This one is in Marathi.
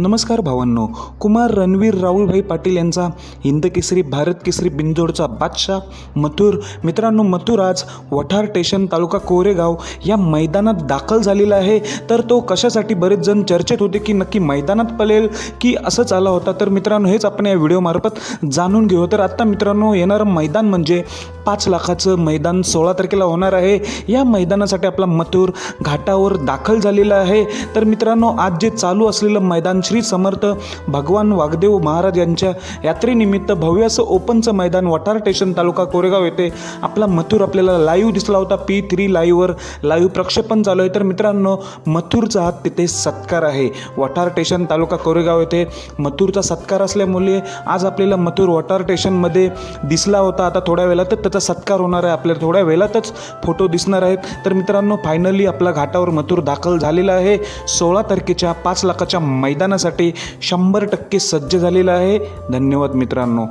नमस्कार भावांनो कुमार रणवीर राहुलभाई पाटील यांचा हिंद केसरी भारत केसरी बिंजोडचा बादशाह मथुर. मित्रांनो मथुर आज वठार स्टेशन तालुका कोरेगाव या मैदानात दाखल झालेला आहे. तर तो कशासाठी बरेच जण चर्चेत होते की नक्की मैदानात पलेल की असंच आला होता? तर मित्रांनो हेच आपण या व्हिडिओमार्फत जाणून घेऊ. तर आत्ता मित्रांनो येणारं मैदान म्हणजे पाच लाखाचं मैदान सोळा तारखेला होणार आहे. या मैदानासाठी आपला मथुर घाटावर दाखल झालेला आहे. तर मित्रांनो आज जे चालू असलेलं मैदान श्री समर्थ भगवान वागदेव महाराज यांच्या यात्रेनिमित्त भव्य असं ओपनचं मैदान वठार स्टेशन तालुका कोरेगाव येथे आपला मथुर आपल्याला लाईव्ह दिसला होता. पी थ्री लाईव्हवर लाईव्ह प्रक्षेपण चालू आहे. तर मित्रांनो मथुरचा हा तिथे सत्कार आहे. वठार स्टेशन तालुका कोरेगाव येथे मथुरचा सत्कार असल्यामुळे आज आपल्याला मथुर वठार स्टेशनमध्ये दिसला होता. आता थोड्या वेळातच त्याचा सत्कार होणार आहे. आपल्याला थोड्या वेळातच फोटो दिसणार आहेत. तर मित्रांनो फायनली आपला घाटावर मथुर दाखल झालेला आहे. सोळा तारखेच्या पाच लाखाच्या करण्यासाठी शंभर टक्के सज्ज झालेलं आहे. धन्यवाद मित्रांनो.